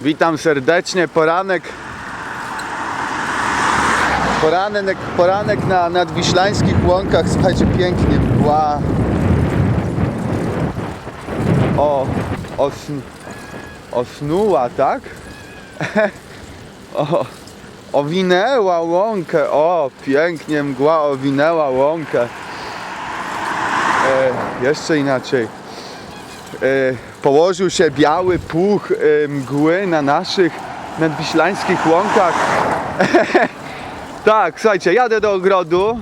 Witam serdecznie, poranek. Poranek, poranek na nadwiślańskich łąkach, słuchajcie, pięknie mgła. O, osn, osnuła, tak? o, owinęła łąkę, o, pięknie mgła owinęła łąkę. E, jeszcze inaczej. E, położył się biały puch mgły na naszych nadwiślańskich łąkach. tak, słuchajcie, jadę do ogrodu.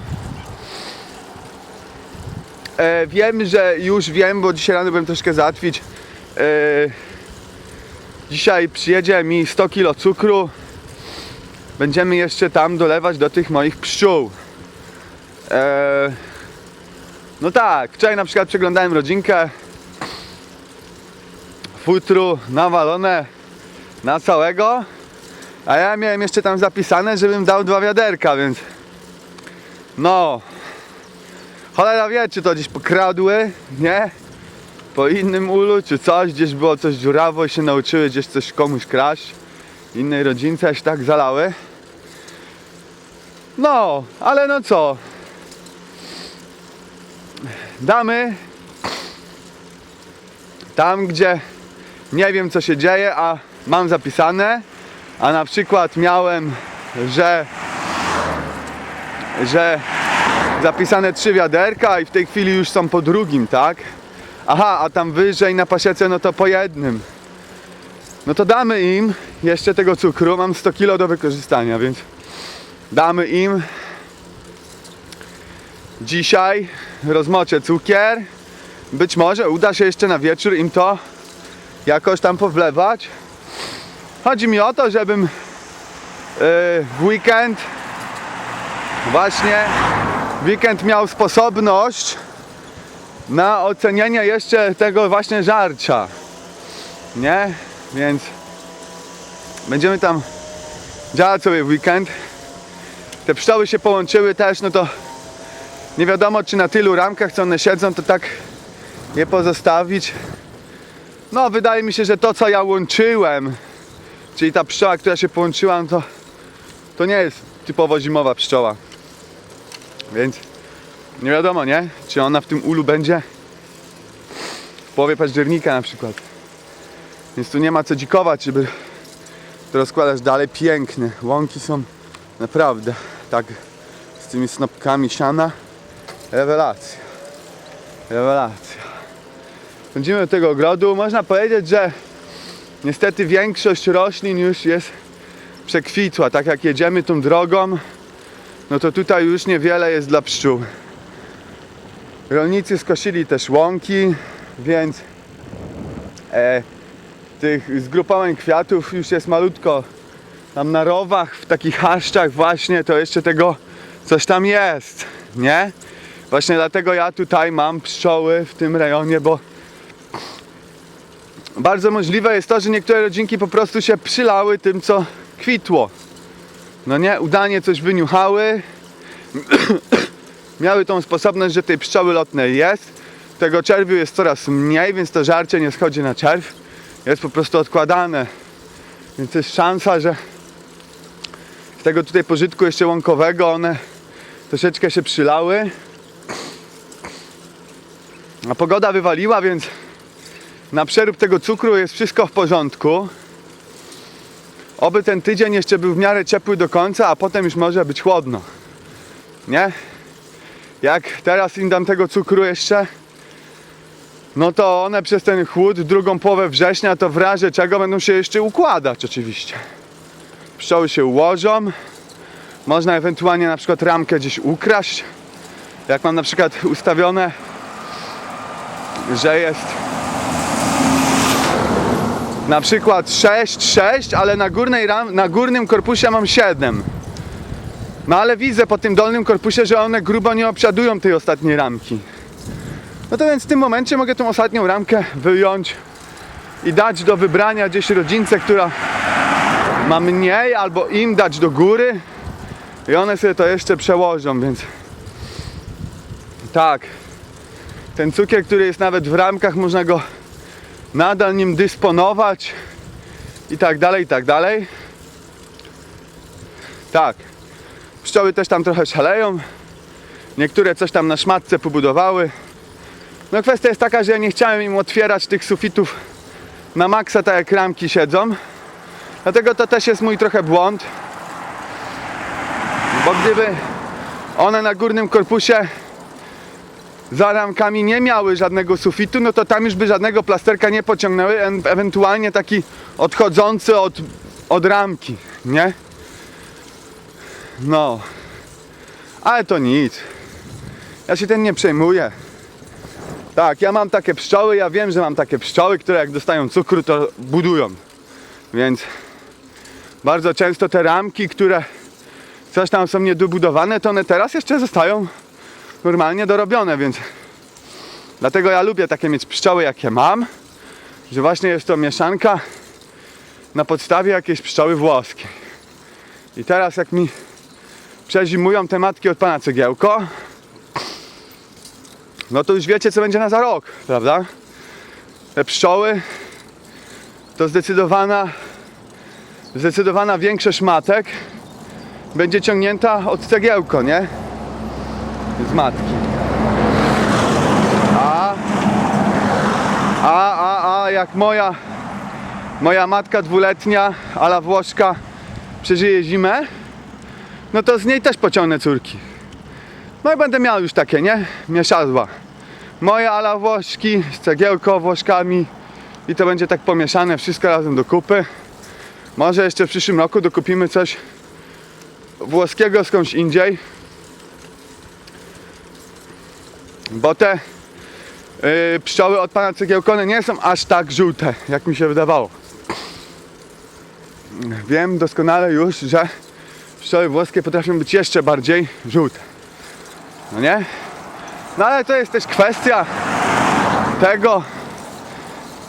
E, wiem, że już wiem, bo dzisiaj rano byłem troszkę załatwić. E, dzisiaj przyjedzie mi 100 kg cukru. Będziemy jeszcze tam dolewać do tych moich pszczół. E, no tak, wczoraj na przykład przeglądałem rodzinkę. Futru nawalone na całego. A ja miałem jeszcze tam zapisane, żebym dał dwa wiaderka, więc no cholera wie, czy to gdzieś pokradły, nie? Po innym ulu, czy coś, gdzieś było coś dziurawo i się nauczyły gdzieś coś komuś kraść. Innej rodzince się tak zalały. No, ale no co? Damy tam, gdzie nie wiem co się dzieje, a mam zapisane, a na przykład miałem, że że zapisane trzy wiaderka i w tej chwili już są po drugim, tak? Aha, a tam wyżej na pasiece no to po jednym. No to damy im jeszcze tego cukru, mam 100 kg do wykorzystania, więc damy im dzisiaj rozmoczę cukier. Być może uda się jeszcze na wieczór im to jakoś tam powlewać. Chodzi mi o to, żebym yy, w weekend właśnie weekend miał sposobność na ocenienie jeszcze tego właśnie żarcia. Nie? Więc będziemy tam działać sobie w weekend. Te pszczoły się połączyły też, no to nie wiadomo czy na tylu ramkach co one siedzą, to tak je pozostawić. No wydaje mi się, że to co ja łączyłem, czyli ta pszczoła, która się połączyła, no to, to nie jest typowo zimowa pszczoła. Więc nie wiadomo, nie? Czy ona w tym ulu będzie w połowie października na przykład. Więc tu nie ma co dzikować, żeby to rozkładać dalej. Piękne. Łąki są naprawdę tak z tymi snopkami siana. Rewelacja. Rewelacja. Chodzimy do tego ogrodu. Można powiedzieć, że niestety większość roślin już jest przekwitła. Tak jak jedziemy tą drogą, no to tutaj już niewiele jest dla pszczół. Rolnicy skosili też łąki, więc e, tych zgrupowań kwiatów już jest malutko. Tam na rowach, w takich haszczach właśnie, to jeszcze tego coś tam jest, nie? Właśnie dlatego ja tutaj mam pszczoły w tym rejonie, bo bardzo możliwe jest to, że niektóre rodzinki po prostu się przylały tym, co kwitło. No nie, udanie coś wyniuchały. Miały tą sposobność, że tej pszczoły lotnej jest. Tego czerwiu jest coraz mniej, więc to żarcie nie schodzi na czerw. Jest po prostu odkładane. Więc jest szansa, że z tego tutaj pożytku jeszcze łąkowego one troszeczkę się przylały. A pogoda wywaliła, więc na przerób tego cukru jest wszystko w porządku. Oby ten tydzień jeszcze był w miarę ciepły do końca, a potem już może być chłodno. Nie? Jak teraz im dam tego cukru jeszcze, no to one przez ten chłód, drugą połowę września, to w razie czego będą się jeszcze układać oczywiście. Pszczoły się ułożą. Można ewentualnie na przykład ramkę gdzieś ukraść. Jak mam na przykład ustawione, że jest na przykład 6, 6, ale na, górnej ram, na górnym korpusie mam 7. No ale widzę po tym dolnym korpusie, że one grubo nie obsiadują tej ostatniej ramki. No to więc w tym momencie mogę tą ostatnią ramkę wyjąć i dać do wybrania gdzieś rodzince, która ma mniej, albo im dać do góry i one sobie to jeszcze przełożą, więc tak. Ten cukier, który jest nawet w ramkach, można go nadal nim dysponować i tak dalej, i tak dalej. Tak, pszczoły też tam trochę szaleją. Niektóre coś tam na szmatce pobudowały. No kwestia jest taka, że ja nie chciałem im otwierać tych sufitów na maksa, tak jak ramki siedzą. Dlatego to też jest mój trochę błąd. Bo gdyby one na górnym korpusie za ramkami nie miały żadnego sufitu, no to tam już by żadnego plasterka nie pociągnęły, en- ewentualnie taki odchodzący od, od ramki, nie? No. Ale to nic. Ja się tym nie przejmuję. Tak, ja mam takie pszczoły, ja wiem, że mam takie pszczoły, które jak dostają cukru, to budują. Więc bardzo często te ramki, które coś tam są niedobudowane, to one teraz jeszcze zostają normalnie dorobione, więc dlatego ja lubię takie mieć pszczoły, jakie mam, że właśnie jest to mieszanka na podstawie jakiejś pszczoły włoskiej. I teraz jak mi przezimują te matki od pana cegiełko, no to już wiecie, co będzie na za rok, prawda? Te pszczoły to zdecydowana, zdecydowana większość matek będzie ciągnięta od cegiełko, nie? Z matki. A, a, a, a jak moja, moja matka dwuletnia, ala Włoszka, przeżyje zimę, no to z niej też pociągnę córki. No i będę miał już takie, nie? Mieszadła. Moje ala Włoszki z cegiełką, Włoszkami i to będzie tak pomieszane wszystko razem do kupy. Może jeszcze w przyszłym roku dokupimy coś włoskiego skądś indziej. Bo te yy, pszczoły od pana cegiełkone nie są aż tak żółte, jak mi się wydawało. Wiem doskonale już, że pszczoły włoskie potrafią być jeszcze bardziej żółte. No nie? No ale to jest też kwestia tego,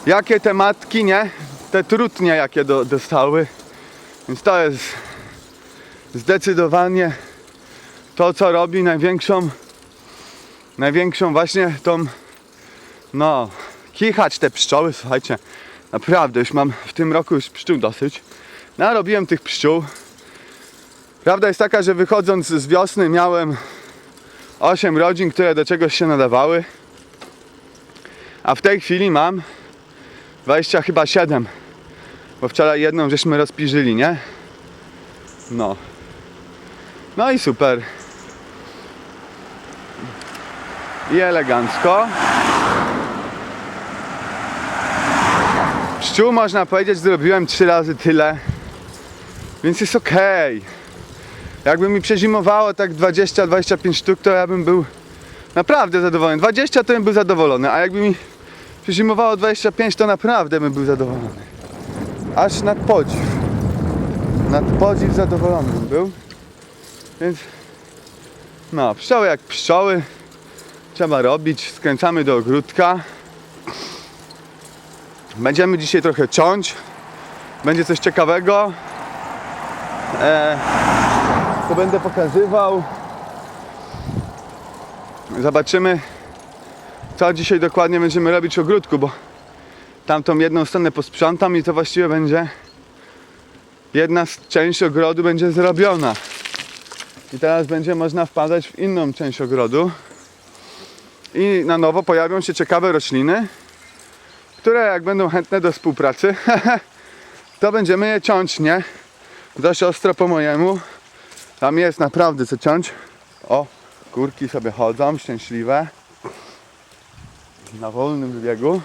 jakie te matki, nie? Te trutnie, jakie do, dostały. Więc to jest zdecydowanie to, co robi największą, największą właśnie tą, no, kichać te pszczoły, słuchajcie, naprawdę, już mam w tym roku już pszczół dosyć. Narobiłem tych pszczół. Prawda jest taka, że wychodząc z wiosny miałem 8 rodzin, które do czegoś się nadawały. A w tej chwili mam 20 chyba 7. Bo wczoraj jedną żeśmy rozpiżyli, nie? No. No i super. I elegancko. Pszczół można powiedzieć zrobiłem 3 razy tyle. Więc jest ok. Jakby mi przezimowało tak 20-25 sztuk, to ja bym był naprawdę zadowolony. 20 to bym był zadowolony, a jakby mi przezimowało 25, to naprawdę bym był zadowolony. Aż nad podziw. Nad podziw zadowolony bym był. Więc no, pszczoły jak pszczoły. Trzeba robić. Skręcamy do ogródka. Będziemy dzisiaj trochę ciąć. Będzie coś ciekawego. E, to będę pokazywał. Zobaczymy, co dzisiaj dokładnie będziemy robić w ogródku, bo tamtą jedną stronę posprzątam i to właściwie będzie jedna z ogrodu będzie zrobiona. I teraz będzie można wpadać w inną część ogrodu. I na nowo pojawią się ciekawe rośliny, które jak będą chętne do współpracy, to będziemy je ciąć, nie? Dość ostro po mojemu. Tam jest naprawdę co ciąć. O, kurki sobie chodzą, szczęśliwe. Na wolnym biegu.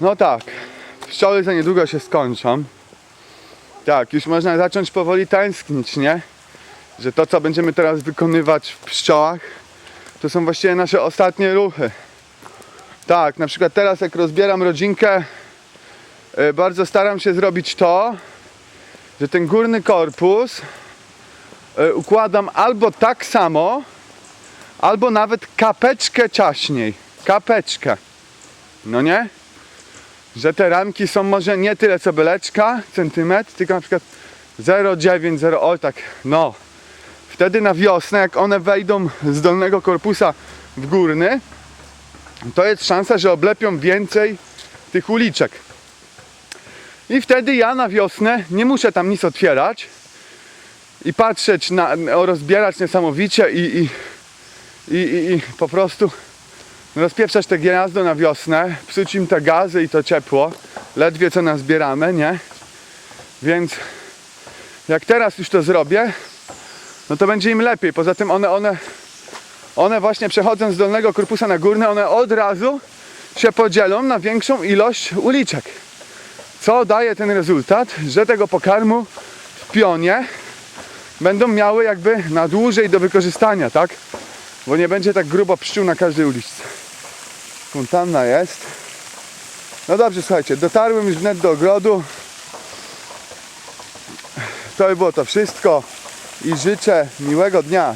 No tak, pszczoły za niedługo się skończą. Tak, już można zacząć powoli tęsknić, nie? Że to, co będziemy teraz wykonywać w pszczołach, to są właściwie nasze ostatnie ruchy. Tak, na przykład teraz jak rozbieram rodzinkę, e, bardzo staram się zrobić to, że ten górny korpus e, układam albo tak samo, albo nawet kapeczkę ciaśniej. Kapeczkę. No nie? Że te ramki są może nie tyle co beleczka, centymetr, tylko na przykład 0,9, 0, o tak, no. Wtedy na wiosnę, jak one wejdą z dolnego korpusa w górny, to jest szansa, że oblepią więcej tych uliczek. I wtedy ja na wiosnę nie muszę tam nic otwierać i patrzeć na, rozbierać niesamowicie i, i, i, i, i po prostu rozpieprzać te gniazdo na wiosnę, psuć im te gazy i to ciepło, ledwie co nazbieramy, nie? Więc jak teraz już to zrobię, no to będzie im lepiej. Poza tym one, one, one właśnie przechodząc z dolnego korpusa na górny, one od razu się podzielą na większą ilość uliczek. Co daje ten rezultat, że tego pokarmu w pionie będą miały jakby na dłużej do wykorzystania, tak? Bo nie będzie tak grubo pszczół na każdej uliczce. Fontanna jest. No dobrze, słuchajcie, dotarłem już wnet do ogrodu. To by było to wszystko i życzę miłego dnia.